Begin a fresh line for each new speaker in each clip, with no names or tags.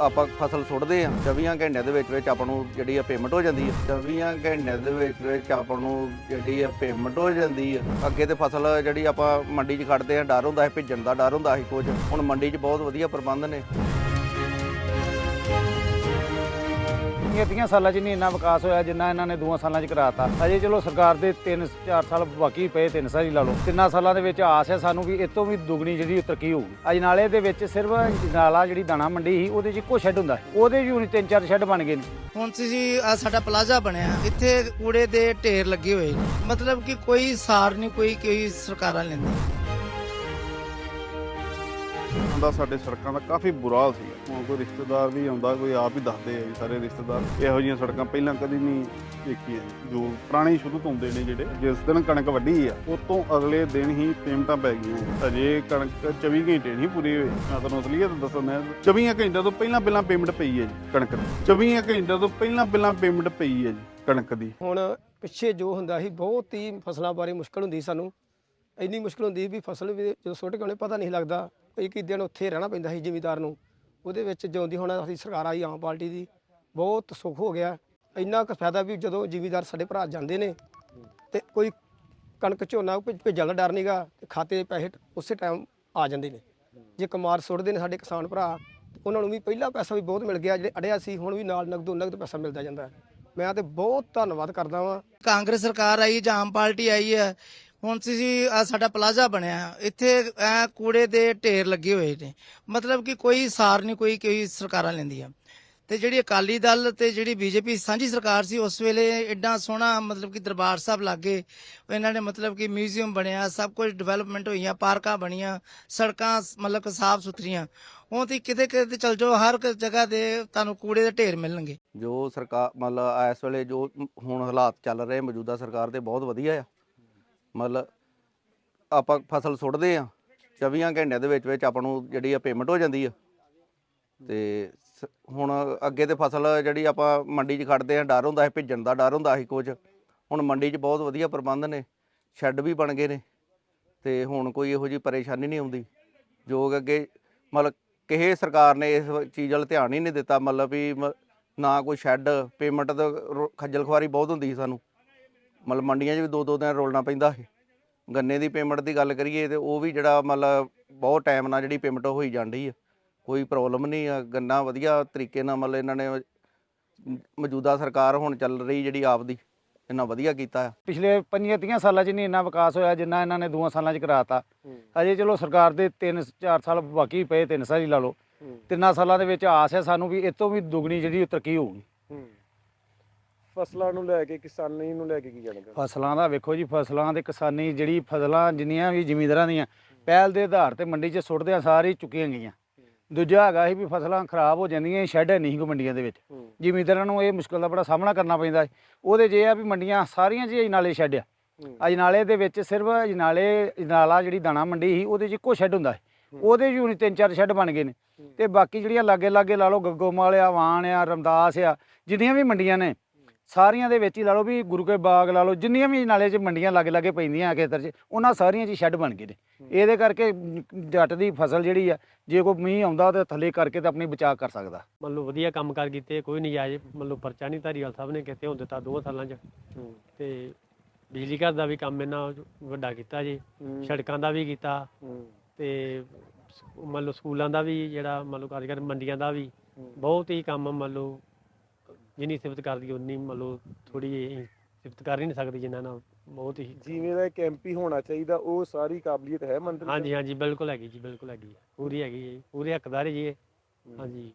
ਆਪਾਂ ਫਸਲ ਸੁੱਟਦੇ ਆ 24 ਘੰਟਿਆਂ ਦੇ ਵਿੱਚ ਵਿੱਚ ਆਪਾਂ ਨੂੰ ਜਿਹੜੀ ਆ ਪੇਮੈਂਟ ਹੋ ਜਾਂਦੀ ਹੈ 24 ਘੰਟਿਆਂ ਦੇ ਵਿੱਚ ਵਿੱਚ ਆਪਾਂ ਨੂੰ ਜਿਹੜੀ ਆ ਪੇਮੈਂਟ ਹੋ ਜਾਂਦੀ ਹੈ ਅੱਗੇ ਤੇ ਫਸਲ ਜਿਹੜੀ ਆਪਾਂ ਮੰਡੀ 'ਚ ਖੜਦੇ ਆ ਡਰ ਹੁੰਦਾ ਹੈ ਭਿੱਜਣ ਦਾ ਡਰ ਹੁੰਦਾ ਸੀ ਕੁਝ। ਹੁਣ ਮੰਡੀ 'ਚ ਬਹੁਤ ਵਧੀਆ ਪ੍ਰਬੰਧ ਨੇ।
ਇਹ ਸਾਲਾਂ 'ਚ ਨਹੀਂ ਇੰਨਾ ਵਿਕਾਸ ਹੋਇਆ, ਜਿੰਨਾ ਇਹਨਾਂ ਨੇ ਦੋਆਂ ਸਾਲਾਂ 'ਚ ਕਰਾਤਾ। ਅਜੇ ਚਲੋ ਸਰਕਾਰ ਦੇ 3-4 ਸਾਲ ਬਾਕੀ ਪਏ, ਤਿੰਨ ਸਾਲ ਹੀ ਲਾ ਲਓ। ਤਿੰਨਾਂ ਸਾਲਾਂ ਦੇ ਵਿੱਚ ਆਸ ਹੈ ਸਾਨੂੰ ਵੀ ਇਹ ਵੀ ਦੁੱਗਣੀ ਜਿਹੜੀ ਤਰੱਕੀ ਹੋਊਗੀ। ਅਜਨਾਲੇ ਦੇ ਵਿੱਚ ਸਿਰਫ ਨਾਲਾ ਜਿਹੜੀ ਦਾਣਾ ਮੰਡੀ ਸੀ, ਉਹਦੇ 'ਚ ਇੱਕੋ ਸ਼ੈੱਡ ਹੁੰਦਾ ਉਹਦੇ 'ਚ ਵੀ ਹੁਣ ਤਿੰਨ, ਚਾਰ ਸ਼ੈੱਡ ਬਣ ਗਏ ਨੇ।
ਹੁਣ ਤੁਸੀਂ ਆਹ ਸਾਡਾ ਪਲਾਜ਼ਾ ਬਣਿਆ। ਇੱਥੇ ਕੂੜੇ ਦੇ ਢੇਰ ਲੱਗੇ ਹੋਏ। ਨੇ ਮਤਲਬ ਕਿ ਕੋਈ ਸਾਰ ਨਹੀਂ, ਕੋਈ ਕੋਈ ਸਰਕਾਰਾਂ ਲੈਂਦੀ।
ਦਾ ਸਾਡੇ ਸੜਕਾਂ ਦਾ ਕਾਫੀ ਬੁਰਾ ਹਾਲ ਸੀ। ਹੁਣ ਕੋਈ ਰਿਸ਼ਤੇਦਾਰ ਵੀ ਆਉਂਦਾ ਕੋਈ ਆਪ ਹੀ ਦੱਸਦੇ ਆ ਜੀ ਸਾਰੇ ਰਿਸ਼ਤੇਦਾਰ ਇਹੋ ਜਿਹੀਆਂ ਸੜਕਾਂ ਪਹਿਲਾਂ ਕਦੀ ਨਹੀਂ ਦੇਖੀਆਂ ਜੀ। ਜੋ ਪੁਰਾਣੇ ਸ਼ੁਰੂ ਤੋਂ ਹੁੰਦੇ ਨੇ ਜਿਹੜੇ ਜਿਸ ਦਿਨ ਕਣਕ ਵੱਢੀ ਆ ਉਸ ਤੋਂ ਅਗਲੇ ਦਿਨ ਹੀ ਪੇਮੈਂਟਾਂ ਪੈ ਗਈਆਂ। ਅਜੇ ਕਣਕ 24 ਘੰਟੇ ਨਹੀਂ ਪੂਰੇ ਹੋਏ ਮੈਂ ਤੁਹਾਨੂੰ ਅਸਲੀਅਤ ਦੱਸਣਾ 24 ਘੰਟਿਆਂ ਤੋਂ ਪਹਿਲਾਂ ਪਹਿਲਾਂ ਪੇਮੈਂਟ ਪਈ ਹੈ ਜੀ ਕਣਕ ਦੀ। 24 ਘੰਟਿਆਂ ਤੋਂ ਪਹਿਲਾਂ ਪਹਿਲਾਂ ਪੇਮੈਂਟ ਪਈ ਹੈ ਜੀ ਕਣਕ ਦੀ।
ਹੁਣ ਪਿੱਛੇ ਜੋ ਹੁੰਦਾ ਸੀ ਬਹੁਤ ਹੀ ਫਸਲਾਂ ਬਾਰੇ ਮੁਸ਼ਕਲ ਹੁੰਦੀ ਸੀ ਸਾਨੂੰ। ਇੰਨੀ ਮੁਸ਼ਕਲ ਹੁੰਦੀ ਸੀ ਵੀ ਫਸਲ ਵੀ ਜਦੋਂ ਸੁੱਟ ਕੇ ਆਉਣੇ ਪਤਾ ਨਹੀਂ ਲੱਗਦਾ। ਇੱਕ ਇੱਕ ਦਿਨ ਉੱਥੇ ਰਹਿਣਾ ਪੈਂਦਾ ਸੀ ਜ਼ਿਮੀਦਾਰ ਨੂੰ। ਉਹਦੇ ਵਿੱਚ ਜਿਉਂਦੀ ਹੁਣ ਅਸੀਂ ਸਰਕਾਰ ਆਈ, ਆਮ ਪਾਰਟੀ ਦੀ, ਬਹੁਤ ਸੁੱਖ ਹੋ ਗਿਆ। ਇੰਨਾ ਕੁ ਫਾਇਦਾ ਵੀ ਜਦੋਂ ਜ਼ਿਮੀਦਾਰ ਸਾਡੇ ਭਰਾ ਜਾਂਦੇ ਨੇ ਤੇ ਕੋਈ ਕਣਕ ਝੋਨਾ ਭੇਜਣ ਦਾ ਡਰ ਨਹੀਂਗਾ ਖਾਤੇ 'ਚ ਪੈਸੇ ਉਸੇ ਟਾਈਮ ਆ ਜਾਂਦੇ ਨੇ। ਜੇ ਕਮਾਰ ਸੁੱਟਦੇ ਨੇ ਸਾਡੇ ਕਿਸਾਨ ਭਰਾ, ਉਹਨਾਂ ਨੂੰ ਵੀ ਪਹਿਲਾ ਪੈਸਾ ਵੀ ਬਹੁਤ ਮਿਲ ਗਿਆ, ਜਿਹੜੇ ਅੜਿਆ ਸੀ, ਹੁਣ ਵੀ ਨਾਲ ਨਗਦੋਂ ਨਗਦ ਪੈਸਾ ਮਿਲਦਾ ਜਾਂਦਾ। ਮੈਂ ਤੇ ਬਹੁਤ ਧੰਨਵਾਦ ਕਰਦਾ ਵਾਂ।
ਕਾਂਗਰਸ ਸਰਕਾਰ ਆਈ ਜਾਂ ਆਮ ਪਾਰਟੀ ਆਈ ਹੈ ਹੁਣ ਤੁਸੀਂ ਆਹ ਸਾਡਾ ਪਲਾਜ਼ਾ ਬਣਿਆ ਇੱਥੇ ਐ ਕੂੜੇ ਦੇ ਢੇਰ ਲੱਗੇ ਹੋਏ ਨੇ। ਮਤਲਬ ਕਿ ਕੋਈ ਸਾਰ ਨਹੀਂ, ਕੋਈ ਕੋਈ ਸਰਕਾਰਾਂ ਲੈਂਦੀਆਂ। ਤੇ ਜਿਹੜੀ ਅਕਾਲੀ ਦਲ ਤੇ ਜਿਹੜੀ ਬੀਜੇਪੀ, ਸਾਂਝੀ ਸਰਕਾਰ ਸੀ, ਉਸ ਵੇਲੇ ਐਡਾ ਸੋਹਣਾ ਮਤਲਬ ਕਿ ਦਰਬਾਰ ਸਾਹਿਬ ਲਾਗੇ, ਇਹਨਾਂ ਨੇ ਮਤਲਬ ਕਿ ਮਿਊਜ਼ੀਅਮ ਬਣਿਆ, ਸਭ ਕੁਝ ਡਿਵੈਲਪਮੈਂਟ ਹੋਈਆਂ, ਪਾਰਕਾਂ ਬਣੀਆਂ, ਸੜਕਾਂ ਮਤਲਬ ਕਿ ਸਾਫ਼ ਸੁਥਰੀਆਂ। ਹੁਣ ਤੁਸੀਂ ਕਿਤੇ ਕਿਤੇ ਚਲ ਜਾਓ, ਹਰ ਇੱਕ ਜਗ੍ਹਾ ਦੇ ਤੁਹਾਨੂੰ ਕੂੜੇ ਦੇ ਢੇਰ ਮਿਲਣਗੇ।
ਜੋ ਸਰਕਾਰ ਮਤਲਬ ਇਸ ਵੇਲੇ ਜੋ ਹੁਣ ਹਾਲਾਤ ਚੱਲ ਰਹੇ, ਮੌਜੂਦਾ ਸਰਕਾਰ ਦੇ ਬਹੁਤ ਵਧੀਆ ਆ। ਮਤਲਬ ਆਪਾਂ ਫਸਲ ਸੁੱਟਦੇ ਆ 24 ਘੰਟਿਆਂ ਦੇ ਵਿੱਚ ਵਿੱਚ ਆਪਾਂ ਨੂੰ ਜਿਹੜੀ ਆ ਪੇਮੈਂਟ ਹੋ ਜਾਂਦੀ ਆ। ਤੇ ਸ- ਹੁਣ ਅੱਗੇ ਤੇ ਫਸਲ ਜਿਹੜੀ ਆਪਾਂ ਮੰਡੀ 'ਚ ਖੜਦੇ ਆ ਡਰ ਹੁੰਦਾ ਸੀ, ਭਿੱਜਣ ਦਾ ਡਰ ਹੁੰਦਾ ਸੀ ਕੁਝ ਹੁਣ ਮੰਡੀ 'ਚ ਬਹੁਤ ਵਧੀਆ ਪ੍ਰਬੰਧ ਨੇ, ਸ਼ੈੱਡ ਵੀ ਬਣ ਗਏ ਨੇ, ਤੇ ਹੁਣ ਕੋਈ ਇਹੋ ਜਿਹੀ ਪਰੇਸ਼ਾਨੀ ਨਹੀਂ ਆਉਂਦੀ। ਜੋ ਕਿ ਅੱਗੇ ਮਤਲਬ ਕਿਸੇ ਸਰਕਾਰ ਨੇ ਇਸ ਚੀਜ਼ ਵੱਲ ਧਿਆਨ ਹੀ ਨਹੀਂ ਦਿੱਤਾ, ਮਤਲਬ ਵੀ ਮ- ਨਾ ਕੋਈ ਸ਼ੈੱਡ ਪੇਮੈਂਟ ਦਾ ਰੋ- ਖੱਜਲ ਖੁਆਰੀ ਬਹੁਤ ਹੁੰਦੀ ਸੀ ਸਾਨੂੰ। ਮਤਲਬ ਮੰਡੀਆਂ 'ਚ ਵੀ ਦੋ ਦੋ ਦਿਨ ਰੋਲਣਾ ਪੈਂਦਾ ਸੀ। ਗੰਨੇ ਦੀ ਪੇਮੈਂਟ ਦੀ ਗੱਲ ਕਰੀਏ ਤੇ ਉਹ ਵੀ ਜਿਹੜਾ ਮਤਲਬ ਬਹੁਤ ਟਾਈਮ ਨਾਲ ਜਿਹੜੀ ਪੇਮੈਂਟ ਹੋਈ ਜਾਂਦੀ ਆ। ਕੋਈ ਪ੍ਰੋਬਲਮ ਨਹੀਂ ਆ ਗੰਨਾ ਵਧੀਆ ਤਰੀਕੇ ਨਾਲ ਮਤਲਬ ਇਹਨਾਂ ਨੇ ਮੌਜੂਦਾ ਸਰਕਾਰ ਹੁਣ ਚੱਲ ਰਹੀ ਜਿਹੜੀ ਆਪ ਦੀ ਇਹਨਾਂ ਵਧੀਆ ਕੀਤਾ ਆ।
ਪਿਛਲੇ 25 ਸਾਲਾਂ 'ਚ ਨਹੀਂ ਇੰਨਾ ਵਿਕਾਸ ਹੋਇਆ ਜਿੰਨਾ ਇਹਨਾਂ ਨੇ ਦੋਆਂ ਸਾਲਾਂ 'ਚ ਕਰਾਤਾ। ਅਜੇ ਚਲੋ ਸਰਕਾਰ ਦੇ 3-4 ਸਾਲ ਬਾਕੀ ਪਏ ਤਿੰਨ ਸਾਲ ਹੀ ਲਾ ਲਓ। ਤਿੰਨਾਂ ਸਾਲਾਂ ਦੇ ਵਿੱਚ ਆਸ ਹੈ ਸਾਨੂੰ ਵੀ ਤੋਂ ਵੀ ਦੁੱਗਣੀ ਜਿਹੜੀ ਤਰੱਕੀ ਹੋਊਗੀ।
ਫਸਲਾਂ ਨੂੰ ਲੈ ਕੇ ਕਿਸਾਨੀ ਨੂੰ ਲੈ ਕੇ ਕੀ ਜਾਣਗੇ
ਫਸਲਾਂ ਦਾ ਵੇਖੋ ਜੀ ਫਸਲਾਂ ਦੇ ਕਿਸਾਨੀ ਜਿਹੜੀ ਫਸਲਾਂ ਜਿੰਨੀਆਂ ਵੀ ਜ਼ਿਮੀਂਦਾਰਾਂ ਦੀਆਂ ਪਹਿਲ ਦੇ ਆਧਾਰ ਤੇ ਮੰਡੀ 'ਚ ਸੁੱਟਦੇ ਆ ਸਾਰੀ ਚੁੱਕੀਆਂ ਗਈਆਂ। ਦੂਜਾ ਹੈਗਾ ਸੀ ਵੀ ਫਸਲਾਂ ਖਰਾਬ ਹੋ ਜਾਂਦੀਆਂ ਸ਼ੈੱਡ ਨਹੀਂ ਕੋ ਮੰਡੀਆਂ ਦੇ ਵਿੱਚ। ਜ਼ਿਮੀਂਦਾਰਾਂ ਨੂੰ ਇਹ ਮੁਸ਼ਕਲ ਦਾ ਬੜਾ ਸਾਹਮਣਾ ਕਰਨਾ ਪੈਂਦਾ ਹੈ। ਉਹਦੇ ਇਹ ਆ ਵੀ ਮੰਡੀਆਂ ਸਾਰੀਆਂ 'ਚ ਅਜਨਾਲੇ ਸ਼ੈੱਡ ਆ। ਅਜਨਾਲੇ ਦੇ ਵਿੱਚ ਸਿਰਫ ਅਜਨਾਲੇ ਅਜਨਾਲਾ ਜਿਹੜੀ ਦਾਣਾ ਮੰਡੀ ਸੀ ਉਹਦੇ 'ਚ ਇੱਕੋ ਸ਼ੈੱਡ ਹੁੰਦਾ ਸੀ ਉਹਦੇ ਹੁਣ ਤਿੰਨ ਚਾਰ ਸ਼ੈੱਡ ਬਣ ਗਏ ਨੇ। ਤੇ ਬਾਕੀ ਜਿਹੜੀਆਂ ਲਾਗੇ ਲਾਗੇ ਲਾ ਲਓ ਗੱਗੋਮਾਲ ਆ ਵਾਣ ਆ ਰਮਦਾਸ ਆ ਜਿੰਨੀਆਂ ਵੀ ਮੰਡੀਆਂ ਨੇ ਸਾਰੀਆਂ ਦੇ ਵਿੱਚ ਹੀ ਲਾ ਲਓ ਵੀ ਗੁਰੂ ਕੇ ਬਾਗ ਲਾ ਲਓ ਜਿੰਨੀਆਂ ਵੀ ਨਾਲੇ 'ਚ ਮੰਡੀਆਂ ਲਾਗੇ ਲਾਗੇ ਪੈਂਦੀਆਂ ਖੇਤਰ 'ਚ ਉਹਨਾਂ ਸਾਰੀਆਂ 'ਚ ਸ਼ੈੱਡ ਬਣ ਗਏ ਨੇ। ਇਹਦੇ ਕਰਕੇ ਜੱਟ ਦੀ ਫਸਲ ਜਿਹੜੀ ਆ ਜੇ ਕੋਈ ਮੀਂਹ ਆਉਂਦਾ ਤੇ ਥੱਲੇ ਕਰਕੇ ਤਾਂ ਆਪਣੀ ਬਚਾਅ ਕਰ ਸਕਦਾ।
ਮੰਨ ਲਓ ਵਧੀਆ ਕੰਮ ਕਰ ਕੀਤੇ ਕੋਈ ਨਜਾਇਜ਼ ਮੰਨ ਲਓ ਪਰਚਾ ਨਹੀਂ ਧਾਰੀਵਾਲ ਸਾਹਿਬ ਨੇ ਕਿਤੇ ਹੁਣ ਦਿੱਤਾ ਦੋ ਸਾਲਾਂ 'ਚ। ਤੇ ਬਿਜਲੀ ਘਰ ਦਾ ਵੀ ਕੰਮ ਇਹਨਾਂ ਵੱਡਾ ਕੀਤਾ ਜੀ ਸੜਕਾਂ ਦਾ ਵੀ ਕੀਤਾ। ਤੇ ਮੰਨ ਲਓ ਸਕੂਲਾਂ ਦਾ ਵੀ ਜਿਹੜਾ ਮੰਨ ਲਓ ਕਾਰੀਗਰ ਮੰਡੀਆਂ ਦਾ ਵੀ ਬਹੁਤ ਹੀ ਕੰਮ ਮੰਨ ਲਓ ਜਿੰਨੀ ਸਿਫਤ ਕਰਦੀ ਉਨੀ ਮੰਨ ਲਓ ਥੋੜੀ ਸਿਫਤ ਕਰ ਹੀ ਨਹੀਂ ਸਕਦੀ ਜਿੰਨਾ ਨਾਲ ਬਹੁਤ ਹੀ
ਜਿਵੇਂ ਦਾ ਇੱਕ ਐਮਪੀ ਹੋਣਾ ਚਾਹੀਦਾ ਉਹ ਸਾਰੀ ਕਾਬਲੀਅਤ ਹੈ ਮੰਤਰੀ ਸਾਹਿਬ?
ਹਾਂਜੀ ਹਾਂਜੀ ਬਿਲਕੁਲ ਹੈਗੀ ਜੀ ਬਿਲਕੁਲ ਹੈਗੀ ਹੈ। ਪੂਰੀ ਹੈਗੀ ਹੈ ਜੀ, ਪੂਰੇ ਹੱਕਦਾਰ ਹੈ ਜੀ ਇਹ। ਹਾਂਜੀ।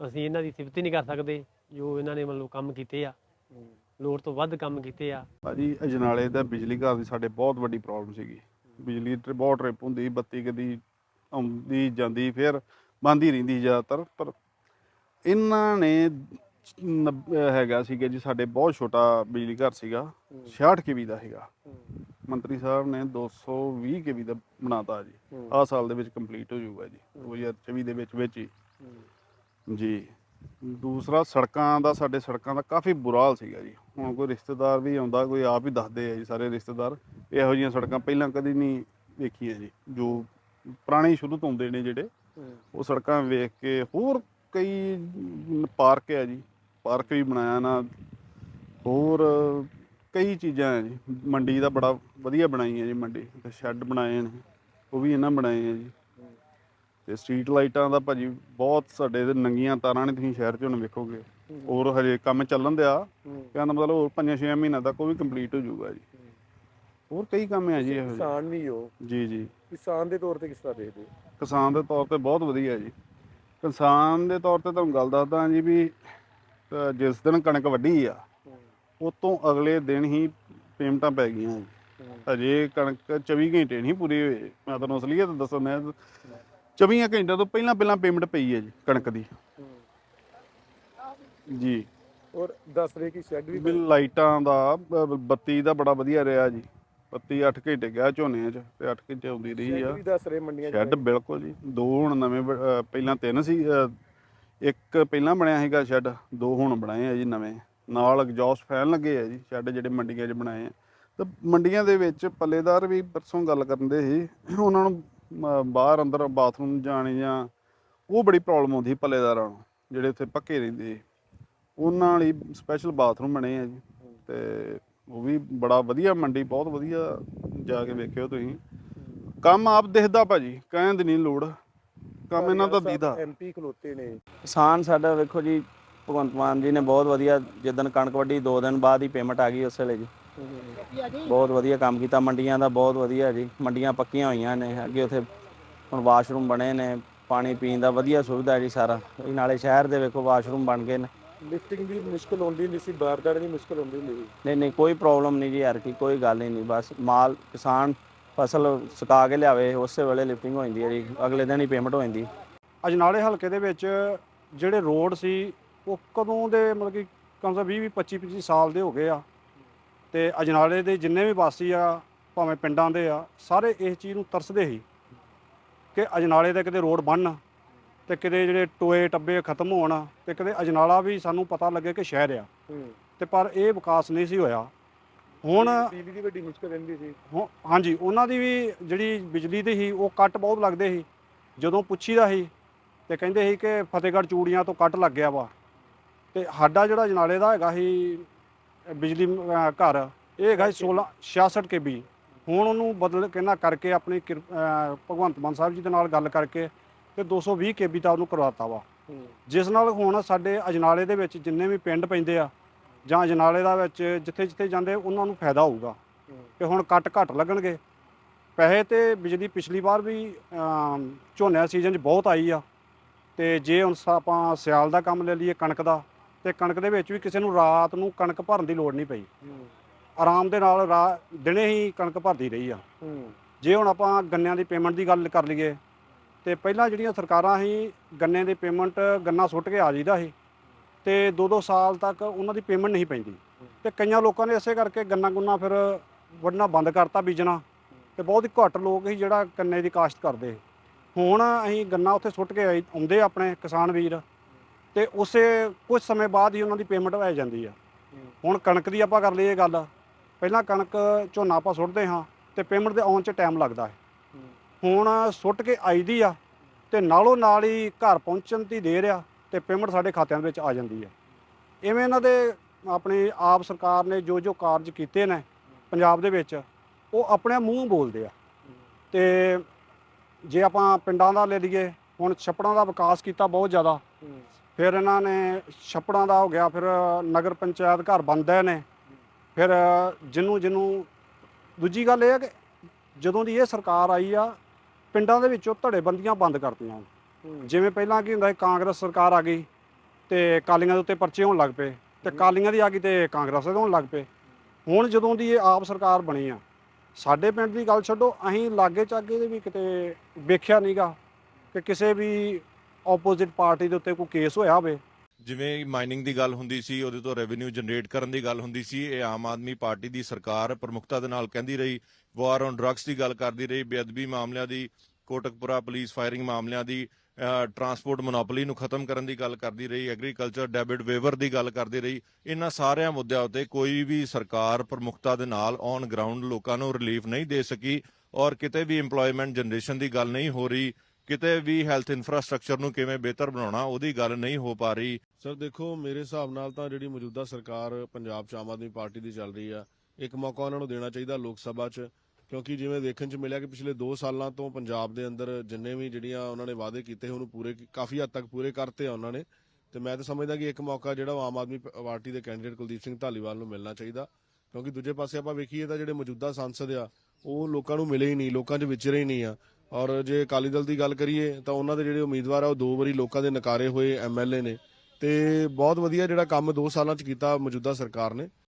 ਅਸੀਂ ਇਹਨਾਂ ਦੀ ਸਿਫਤ ਹੀ ਨਹੀਂ ਕਰ ਸਕਦੇ ਜੋ ਇਹਨਾਂ ਨੇ ਮੰਨ ਲਓ ਕੰਮ ਕੀਤੇ ਆ। ਲੋੜ ਤੋਂ ਵੱਧ ਕੰਮ ਕੀਤੇ ਆ।
ਭਾਜੀ ਅਜਨਾਲੇ ਦਾ ਬਿਜਲੀ ਘਰ ਦੀ ਸਾਡੇ ਬਹੁਤ ਵੱਡੀ ਪ੍ਰੋਬਲਮ ਸੀਗੀ। ਬਿਜਲੀ ਤੇ ਬਹੁਤ ਟ੍ਰਿਪ ਹੁੰਦੀ ਬੱਤੀ ਕਦੀ ਆਉਂਦੀ ਜਾਂਦੀ ਫਿਰ ਬੰਦ ਹੀ ਰਹਿੰਦੀ ਜ਼ਿਆਦਾਤਰ ਪਰ ਇਹਨਾਂ ਨੇ ਨੱਬ- ਹੈਗਾ ਸੀਗਾ ਜੀ ਸਾਡੇ ਬਹੁਤ ਛੋਟਾ ਬਿਜਲੀ ਘਰ ਸੀਗਾ 66 ਕੇਵੀ ਦਾ ਹੈਗਾ। ਮੰਤਰੀ ਸਾਹਿਬ ਨੇ 220 ਕੇਵੀ ਦਾ ਬਣਾਤਾ ਜੀ। ਆਹ ਸਾਲ ਦੇ ਵਿੱਚ ਕੰਪਲੀਟ ਹੋ ਜਾਊਗਾ ਜੀ 2024 ਦੇ ਵਿੱਚ ਵਿੱਚ ਹੀ। ਜੀ। ਦੂਸਰਾ ਸੜਕਾਂ ਦਾ ਸਾਡੇ ਸੜਕਾਂ ਦਾ ਕਾਫੀ ਬੁਰਾ ਹਾਲ ਸੀਗਾ ਜੀ। ਹੁਣ ਕੋਈ ਰਿਸ਼ਤੇਦਾਰ ਵੀ ਆਉਂਦਾ ਕੋਈ ਆਪ ਹੀ ਦੱਸਦੇ ਆ ਜੀ ਸਾਰੇ ਰਿਸ਼ਤੇਦਾਰ ਇਹੋ ਜਿਹੀਆਂ ਸੜਕਾਂ ਪਹਿਲਾਂ ਕਦੀ ਨਹੀਂ ਵੇਖੀਆਂ ਜੀ। ਜੋ ਪੁਰਾਣੇ ਸ਼ੁਰੂ ਤੋਂ ਹੁੰਦੇ ਨੇ ਜਿਹੜੇ ਉਹ ਸੜਕਾਂ ਵੇਖ ਕੇ ਹੋਰ ਕਈ ਪਾਰਕ ਹੈ ਜੀ। ਪਾਰਕ ਵੀ ਬਣਾਇਆ ਨਾ ਹੋਰ ਕਈ ਚੀਜ਼ਾਂ ਹੈ ਜੀ। ਮੰਡੀ ਦਾ ਬੜਾ ਵਧੀਆ ਬਣਾਈ ਹੈ ਜੀ ਮੰਡੀ। ਤੇ ਸ਼ੈੱਡ ਬਣਾਏ ਨੇ ਉਹ ਵੀ ਇਹਨਾਂ ਬਣਾਏ ਆ ਜੀ। ਤੇ ਸਟਰੀਟ ਲਾਈਟਾਂ ਦਾ ਭਾਜੀ ਬਹੁਤ ਸਾਡੇ ਤੇ ਨੰਗੀਆਂ ਤਾਰਾਂ ਨੇ ਤੁਸੀਂ ਸ਼ਹਿਰ 'ਚ ਹੁਣ ਵੇਖੋਗੇ। ਹੋਰ ਹਜੇ ਕੰਮ ਚੱਲਣ ਦਿਆ ਕਹਿੰਦਾ ਮਤਲਬ ਹੋਰ 5-6 ਮਹੀਨਿਆਂ ਤੱਕ ਉਹ ਵੀ ਕੰਪਲੀਟ ਹੋ ਜਾਊਗਾ ਜੀ। ਹੋਰ ਕਈ ਕੰਮ ਹੈ ਜੀ
ਕਿਸਾਨ ਵੀ ਹੋ।
ਜੀ ਜੀ।
ਕਿਸਾਨ ਦੇ ਤੌਰ ਤੇ ਕਿਸ ਤਰ੍ਹਾਂ ਦੇਖਦੇ ਹੋ?
ਕਿਸਾਨ ਦੇ ਤੌਰ ਤੇ ਬਹੁਤ ਵਧੀਆ ਜੀ। ਕਿਸਾਨ ਦੇ ਤੌਰ ਤੇ ਤੁਹਾਨੂੰ ਗੱਲ ਦੱਸਦਾ ਜੀ ਵੀ ਜਿਸ ਦਿਨ ਕਣਕ ਵੱਢੀ ਆ ਤੋਂ ਅਗਲੇ ਦਿਨ ਹੀ ਪੇਮੈਂਟਾਂ ਪੈ ਗਈਆਂ ਅਜੇ ਕਣਕ 24 ਘੰਟੇ ਨਹੀਂ ਪੂਰੇ ਹੋਏ ਮੈਂ ਤੁਹਾਨੂੰ ਅਸਲੀਅਤ ਦੱਸਾਂ ਮੈਂ 24 ਘੰਟਿਆਂ ਤੋਂ ਪਹਿਲਾਂ ਪਹਿਲਾਂ ਪੇਮੈਂਟ ਪਈ ਹੈ ਜੀ ਕਣਕ ਦੀ। ਜੀ।
ਔਰ ਦੱਸ ਰਹੇ ਕਿ ਸ਼ੈੱਡ ਵੀ
ਬਿੱਲ ਲਾਈਟਾਂ ਦਾ ਬੱਤੀ ਦਾ ਬੜਾ ਵਧੀਆ ਰਿਹਾ ਜੀ। ਬੱਤੀ 8 ਘੰਟੇ ਗਿਆ ਝੋਨੇ 'ਚ ਤੇ 8 ਘੰਟੇ ਆਉਂਦੀ ਰਹੀ
ਸ਼ੈੱਡ
ਆ।
ਵੀ ਦੱਸ ਰਹੇ ਮੰਡੀਆਂ 'ਚ
ਸ਼ੈੱਡ ਬਿਲਕੁਲ ਜੀ। ਦੋ ਹੁਣ ਨਵੇਂ ਪਹਿਲਾਂ ਤਿੰਨ ਸੀ ਇੱਕ ਪਹਿਲਾਂ ਬਣਿਆ ਸੀਗਾ ਸ਼ੈੱਡ, ਦੋ ਹੁਣ ਬਣਾਏ ਆ ਜੀ ਨਵੇਂ। ਨਾਲ ਐਗਜ਼ੌਸਟ ਫੈਨ ਲੱਗੇ ਆ ਜੀ ਸ਼ੈੱਡ ਜਿਹੜੇ ਮੰਡੀਆਂ 'ਚ ਬਣਾਏ ਆ। ਤਾਂ ਮੰਡੀਆਂ ਦੇ ਵਿੱਚ ਪੱਲੇਦਾਰ ਵੀ ਪਰਸੋਂ ਗੱਲ ਕਰਦੇ ਸੀ, ਉਹਨਾਂ ਨੂੰ ਬਾਹਰ ਅੰਦਰ ਬਾਥਰੂਮ ਜਾਣੇ ਜਾਂ ਉਹ ਬੜੀ ਪ੍ਰੋਬਲਮ ਆਉਂਦੀ ਸੀ ਪੱਲੇਦਾਰਾਂ ਨੂੰ, ਜਿਹੜੇ ਉੱਥੇ ਪੱਕੇ ਰਹਿੰਦੇ ਉਹਨਾਂ ਲਈ ਸਪੈਸ਼ਲ ਬਾਥਰੂਮ ਬਣੇ ਆ ਜੀ। ਤੇ ਉਹ ਵੀ ਬੜਾ ਵਧੀਆ ਮੰਡੀ, ਬਹੁਤ ਵਧੀਆ ਜਾ ਕੇ ਵੇਖਿਓ ਤੁਸੀਂ। ਕੰਮ ਆਪ ਦਿਖਦਾ ਭਾਜੀ ਕਹਿਣ ਦੀ ਨਹੀਂ ਲੋੜ। ਕੰਮ ਇਹਨਾਂ ਦਾ ਦੀਦਾ।
ਐਮਪੀ ਖਲੋਤੇ ਨੇ।
ਕਿਸਾਨ ਸਾਡਾ ਵੇਖੋ ਜੀ ਭਗਵੰਤ ਮਾਨ ਜੀ ਨੇ ਬਹੁਤ ਵਧੀਆ ਜਿੱਦਣ ਕਣਕ ਵੱਢੀ 2 ਦਿਨ ਬਾਅਦ ਹੀ ਪੇਮੈਂਟ ਆ ਗਈ ਉਸ ਵੇਲੇ ਜੀ। ਬਹੁਤ ਵਧੀਆ ਕੰਮ ਕੀਤਾ ਮੰਡੀਆਂ ਦਾ ਬਹੁਤ ਵਧੀਆ ਜੀ ਮੰਡੀਆਂ ਪੱਕੀਆਂ ਹੋਈਆਂ ਨੇ ਅੱਗੇ ਉੱਥੇ ਹੁਣ ਵਾਸ਼ਰੂਮ ਬਣੇ ਨੇ ਪਾਣੀ ਪੀਣ ਦਾ ਵਧੀਆ ਸੁਵਿਧਾ ਜੀ ਸਾਰਾ। ਇਹ ਨਾਲੇ ਸ਼ਹਿਰ ਦੇ ਵੇਖੋ ਵਾਸ਼ਰੂਮ ਬਣ ਗਏ ਨੇ।
ਲਿਫਟਿੰਗ ਦੀ ਮੁਸ਼ਕਲ ਹੁੰਦੀ ਨਹੀਂ ਸੀ ਬਾਰਦਾਰ ਦੀ ਮੁਸ਼ਕਲ ਹੁੰਦੀ ਨਹੀਂ
ਨਹੀਂ ਨਹੀਂ ਕੋਈ ਪ੍ਰੋਬਲਮ ਨਹੀਂ ਜੀ ਯਾਰ ਕੀ ਕੋਈ ਗੱਲ ਹੀ ਨਹੀਂ ਬਸ ਮਾਲ ਕਿਸਾਨ ਫਸਲ ਸੁਕਾ ਕੇ ਲਿਆਵੇ ਉਸੇ ਵੇਲੇ ਲਿਫਟਿੰਗ ਹੋ ਜਾਂਦੀ ਹੈ ਜੀ ਅਗਲੇ ਦਿਨ ਹੀ ਪੇਮੈਂਟ ਹੋ ਜਾਂਦੀ
ਅਜਨਾਲੇ ਹਲਕੇ ਦੇ ਵਿੱਚ ਜਿਹੜੇ ਰੋਡ ਸੀ ਉਹ ਕਦੋਂ ਦੇ ਮਤਲਬ ਕਿ ਕਮ ਸੇ 20 25 25 ਸਾਲ ਦੇ ਹੋ ਗਏ ਆ। ਤੇ ਅਜਨਾਲੇ ਦੇ ਜਿੰਨੇ ਵੀ ਵਾਸੀ ਆ ਭਾਵੇਂ ਪਿੰਡਾਂ ਦੇ ਆ ਸਾਰੇ ਇਸ ਚੀਜ਼ ਨੂੰ ਤਰਸਦੇ ਸੀ ਕਿ ਅਜਨਾਲੇ ਦੇ ਕਿਤੇ ਰੋਡ ਬਣਨ ਤੇ ਕਿਤੇ ਜਿਹੜੇ ਟੋਏ ਟੱਬੇ ਖਤਮ ਹੋਣ ਤੇ ਕਿਤੇ ਅਜਨਾਲਾ ਵੀ ਸਾਨੂੰ ਪਤਾ ਲੱਗੇ ਕਿ ਸ਼ਹਿਰ ਆ। ਤੇ ਪਰ ਇਹ ਵਿਕਾਸ ਨਹੀਂ ਸੀ ਹੋਇਆ। ਹੁਣ
ਬਿਜਲੀ ਦੀ ਵੱਡੀ ਮੁਸ਼ਕਲ ਰਹਿੰਦੀ ਸੀ।
ਹੁ- ਹਾਂਜੀ ਉਹਨਾਂ ਦੀ ਵੀ ਜਿਹੜੀ ਬਿਜਲੀ ਦੀ ਸੀ ਉਹ ਕੱਟ ਬਹੁਤ ਲੱਗਦੇ ਸੀ। ਜਦੋਂ ਪੁੱਛੀਦਾ ਸੀ ਤੇ ਕਹਿੰਦੇ ਸੀ ਕਿ ਫਤਿਹਗੜ੍ਹ ਚੂੜੀਆਂ ਤੋਂ ਕੱਟ ਲੱਗ ਗਿਆ ਵਾ। ਤੇ ਸਾਡਾ ਜਿਹੜਾ ਜਨਾਲੇ ਦਾ ਹੈਗਾ ਸੀ ਬਿਜਲੀ ਘਰ ਇਹ ਹੈਗਾ ਸੀ 16 66 ਕੇਬੀ ਹੁਣ ਉਹਨੂੰ ਬਦਲ ਕਹਿੰਦਾ ਕਰਕੇ ਆਪਣੀ ਕਿਰ- ਭਗਵੰਤ ਮਾਨ ਸਾਹਿਬ ਜੀ ਦੇ ਨਾਲ ਗੱਲ ਕਰਕੇ ਤੇ 220 ਕੇਬੀ ਤਾਂ ਉਹਨੂੰ ਕਰਵਾਤਾ ਵਾ। ਜਿਸ ਨਾਲ ਹੁਣ ਸਾਡੇ ਅਜਨਾਲੇ ਦੇ ਵਿੱਚ ਜਿੰਨੇ ਵੀ ਪਿੰਡ ਪੈਂਦੇ ਆ ਜਾਂ ਅਜਨਾਲੇ ਦਾ ਵਿੱਚ ਜਿੱਥੇ ਜਿੱਥੇ ਜਾਂਦੇ ਉਹਨਾਂ ਨੂੰ ਫਾਇਦਾ ਹੋਊਗਾ। ਕਿ ਹੁਣ ਕੱਟ ਘੱਟ ਲੱਗਣਗੇ। ਪੈਸੇ ਤੇ ਬਿਜਲੀ ਪਿਛਲੀ ਵਾਰ ਵੀ ਝੋਨੇ ਸੀਜ਼ਨ 'ਚ ਬਹੁਤ ਆਈ ਆ। ਤੇ ਜੇ ਹੁਣ ਸ- ਆਪਾਂ ਸਿਆਲ ਦਾ ਕੰਮ ਲੈ ਲਈਏ ਕਣਕ ਦਾ, ਤੇ ਕਣਕ ਦੇ ਵਿੱਚ ਵੀ ਕਿਸੇ ਨੂੰ ਰਾਤ ਨੂੰ ਕਣਕ ਭਰਨ ਦੀ ਲੋੜ ਨਹੀਂ ਪਈ। ਆਰਾਮ ਦੇ ਨਾਲ ਰਾ, ਦਿਨੇ ਹੀ ਕਣਕ ਭਰਦੀ ਰਹੀ ਆ। ਜੇ ਹੁਣ ਆਪਾਂ ਗੰਨਿਆਂ ਦੀ ਪੇਮੈਂਟ ਦੀ ਗੱਲ ਕਰ ਲਈਏ, ਤੇ ਪਹਿਲਾਂ ਜਿਹੜੀਆਂ ਸਰਕਾਰਾਂ ਸੀ, ਗੰਨੇ ਦੀ ਪੇਮੈਂਟ ਗੰਨਾ ਸੁੱਟ ਕੇ ਆ ਜੀਦਾ ਸੀ। ਤੇ 2-2 ਸਾਲ ਤੱਕ ਉਹਨਾਂ ਦੀ ਪੇਮੈਂਟ ਨਹੀਂ ਪੈਂਦੀ। ਤੇ ਕਈਆਂ ਲੋਕਾਂ ਨੇ ਇਸੇ ਕਰਕੇ ਗੰਨਾ ਗੁੰਨਾ ਫਿਰ ਵੱਢਣਾ ਬੰਦ ਕਰਤਾ ਬੀਜਣਾ। ਤੇ ਬਹੁਤ ਹੀ ਘੱਟ ਲੋਕ ਹੀ ਜਿਹੜਾ ਗੰਨੇ ਦੀ ਕਾਸ਼ਤ ਕਰਦੇ। ਹੁਣ ਅਸੀਂ ਗੰਨਾ ਉੱਥੇ ਸੁੱਟ ਕੇ ਆਈ- ਆਉਂਦੇ ਆ ਆਪਣੇ ਕਿਸਾਨ ਵੀਰ। ਤੇ ਉਸੇ ਕੁਝ ਸਮੇਂ ਬਾਅਦ ਹੀ ਉਹਨਾਂ ਦੀ ਪੇਮੈਂਟ ਹੋ ਜਾਂਦੀ ਆ। ਹੁਣ ਕਣਕ ਦੀ ਆਪਾਂ ਕਰ ਲਈਏ ਗੱਲ। ਪਹਿਲਾਂ ਕਣਕ ਝੋਨਾ ਆਪਾਂ ਸੁੱਟਦੇ ਹਾਂ ਤੇ ਪੇਮੈਂਟ ਦੇ ਆਉਣ 'ਚ ਟਾਈਮ ਲੱਗਦਾ ਹੈ। ਹੁਣ ਸੁੱਟ ਕੇ ਆਈਦੀ ਆ ਤੇ ਨਾਲੋਂ ਨਾਲ ਹੀ ਘਰ ਪਹੁੰਚਣ ਦੀ ਦੇਰ ਆ। ਤੇ ਪੇਮੈਂਟ ਸਾਡੇ ਖਾਤਿਆਂ ਦੇ ਵਿੱਚ ਆ ਜਾਂਦੀ ਹੈ। ਇਵੇਂ ਇਹਨਾਂ ਦੇ ਆਪਣੀ ਆਪ ਸਰਕਾਰ ਨੇ ਜੋ ਜੋ ਕਾਰਜ ਕੀਤੇ ਨੇ ਪੰਜਾਬ ਦੇ ਵਿੱਚ, ਉਹ ਆਪਣੇ ਮੂੰਹ ਬੋਲਦੇ ਆ। ਤੇ ਜੇ ਆਪਾਂ ਪਿੰਡਾਂ ਦਾ ਲੈ ਲਈਏ, ਹੁਣ ਛੱਪੜਾਂ ਦਾ ਵਿਕਾਸ ਕੀਤਾ ਬਹੁਤ ਜ਼ਿਆਦਾ। ਫਿਰ ਇਹਨਾਂ ਨੇ ਛੱਪੜਾਂ ਦਾ ਹੋ ਗਿਆ, ਫਿਰ ਨਗਰ ਪੰਚਾਇਤ ਘਰ ਬਣਦੇ ਨੇ। ਫਿਰ ਜਿਹਨੂੰ ਜਿਹਨੂੰ ਦੂਜੀ ਗੱਲ ਇਹ ਹੈ ਕਿ ਜਦੋਂ ਦੀ ਇਹ ਸਰਕਾਰ ਆਈ ਆ, ਪਿੰਡਾਂ ਦੇ ਵਿੱਚੋਂ ਧੜੇਬੰਦੀਆਂ ਬੰਦ ਕਰਤੀਆਂ। ਜਿਵੇਂ ਪਹਿਲਾਂ ਕੀ ਹੁੰਦਾ ਸੀ ਕਾਂਗਰਸ ਸਰਕਾਰ ਆ ਗਈ ਤੇ ਕਾਲੀਆਂ ਦੇ ਉੱਤੇ ਪਰਚੇ ਹੋਣ ਲੱਗ ਪਏ ਤੇ ਕਾਲੀਆਂ ਦੀ ਆ ਗਈ ਤੇ ਕਾਂਗਰਸ ਦੇ ਹੋਣ ਲੱਗ ਪਏ। ਹੁਣ ਜਦੋਂ ਦੀ ਇਹ ਆਪ ਸਰਕਾਰ ਬਣੀ ਆ ਸਾਡੇ ਪਿੰਡ ਦੀ ਗੱਲ ਛੱਡੋ ਅਸੀਂ ਲਾਗੇ ਚਾਗੇ ਦੇ ਵੀ ਕਿਤੇ ਵੇਖਿਆ ਨਹੀਂਗਾ ਕਿ ਕਿਸੇ ਵੀ ਆਪੋਜ਼ਿਟ ਪਾਰਟੀ ਦੇ ਉੱਤੇ ਕੋਈ ਕੇਸ ਹੋਇਆ ਹੋਵੇ।
ਜਿਵੇਂ ਮਾਈਨਿੰਗ ਦੀ ਗੱਲ ਹੁੰਦੀ ਸੀ ਉਹਦੇ ਤੋਂ ਰੈਵਨਿਊ ਜਨਰੇਟ ਕਰਨ ਦੀ ਗੱਲ ਹੁੰਦੀ ਸੀ ਇਹ ਆਮ ਆਦਮੀ ਪਾਰਟੀ ਦੀ ਸਰਕਾਰ ਪ੍ਰਮੁਖਤਾ ਦੇ ਨਾਲ ਕਹਿੰਦੀ ਰਹੀ ਵਾਰ ਔਨ ਡਰੱਗਸ ਦੀ ਗੱਲ ਕਰਦੀ ਰਹੀ ਬੇਅਦਬੀ ਮਾਮਲਿਆਂ ਦੀ ਕੋਟਕਪੁਰਾ ਪੁਲਿਸ ਫਾਇਰਿੰਗ ਮਾਮਲਿਆਂ ਦੀ ਟਰਾਂਸਪੋਰਟ ਮੋਨੋਪੋਲੀ ਨੂੰ ਖਤਮ ਕਰਨ ਦੀ ਗੱਲ ਕਰਦੀ ਰਹੀ ਐਗਰੀਕਲਚਰ ਡੈਬਿਟ ਵੇਵਰ ਦੀ ਗੱਲ ਕਰਦੀ ਰਹੀ, ਇਹਨਾਂ ਸਾਰਿਆਂ ਮੁੱਦਿਆਂ ਉੱਤੇ ਕੋਈ ਵੀ ਸਰਕਾਰ ਪ੍ਰਮੁਖਤਾ ਦੇ ਨਾਲ ਔਨ ਗਰਾਊਂਡ ਲੋਕਾਂ ਨੂੰ ਰਿਲੀਫ ਨਹੀਂ ਦੇ ਸਕੀ ਔਰ ਕਿਤੇ ਵੀ EMPLOYMENT ਜਨਰੇਸ਼ਨ ਦੀ ਗੱਲ ਨਹੀਂ ਹੋ ਰਹੀ, ਕਿਤੇ ਵੀ ਹੈਲਥ ਇਨਫਰਾਸਟ੍ਰਕਚਰ ਨੂੰ ਕਿਵੇਂ ਬਿਹਤਰ ਬਣਾਉਣਾ ਉਹਦੀ ਗੱਲ ਨਹੀਂ ਹੋ ਪਾ ਰਹੀ।
ਸਰ, ਦੇਖੋ, ਮੇਰੇ ਹਿਸਾਬ ਨਾਲ ਤਾਂ ਜਿਹੜੀ ਮੌਜੂਦਾ ਸਰਕਾਰ ਪੰਜਾਬ 'ਚ ਆਮ ਆਦਮੀ ਪਾਰਟੀ ਦੀ ਚੱਲ ਰਹੀ ਆ, ਇੱਕ ਮੌਕਾ ਉਹਨਾਂ ਨੂੰ ਦੇਣਾ ਚਾਹੀਦਾ ਲੋਕ ਸਭਾ 'ਚ। ਕਿਉਂਕਿ ਜਿਵੇਂ ਦੇਖਣ 'ਚ ਮਿਲਿਆ ਕਿ ਪਿਛਲੇ 2 ਸਾਲਾਂ ਤੋਂ ਪੰਜਾਬ ਦੇ ਅੰਦਰ ਜਿੰਨੇ ਵੀ ਜਿਹੜੀਆਂ ਉਹਨਾਂ ਨੇ ਵਾਅਦੇ ਕੀਤੇ ਉਹਨੂੰ ਪੂਰੇ ਕਾਫੀ ਹੱਦ ਤੱਕ ਪੂਰੇ ਕਰਤੇ ਆ ਉਹਨਾਂ ਨੇ। ਤੇ ਮੈਂ ਤਾਂ ਸਮਝਦਾ ਕਿ ਇੱਕ ਮੌਕਾ ਜਿਹੜਾ ਉਹ ਆਮ ਆਦਮੀ ਪਾਰਟੀ ਦੇ ਕੈਂਡੀਡੇਟ ਕੁਲਦੀਪ ਸਿੰਘ ਧਾਲੀਵਾਲ ਨੂੰ ਮਿਲਣਾ ਚਾਹੀਦਾ। ਕਿਉਂਕਿ ਦੂਜੇ ਪਾਸੇ ਆਪਾਂ ਵੇਖੀਏ ਤਾਂ ਜਿਹੜੇ ਮੌਜੂਦਾ ਸੰਸਦ ਆ, ਉਹ ਲੋਕਾਂ ਨੂੰ ਮਿਲੇ ਹੀ ਨਹੀਂ, ਲੋਕਾਂ 'ਚ ਵਿਚਰੇ ਹੀ ਨਹੀਂ ਆ। ਔਰ ਜੇ ਅਕਾਲੀ ਦਲ ਦੀ ਗੱਲ ਕਰੀਏ ਤਾਂ ਉਹਨਾਂ ਦੇ ਜਿਹੜੇ ਉਮੀਦਵਾਰ ਆ, ਉਹ ਦੋ ਵਾਰੀ ਲੋਕਾਂ ਦੇ ਨਕਾਰੇ ਹੋਏ ਐਮਐਲਏ ਨੇ। ਤੇ ਬਹੁਤ ਵਧੀਆ ਜਿਹੜਾ ਕੰਮ 2 ਸਾਲਾਂ 'ਚ ਕੀਤਾ ਮੌਜੂਦਾ ਸਰਕਾਰ ਨੇ।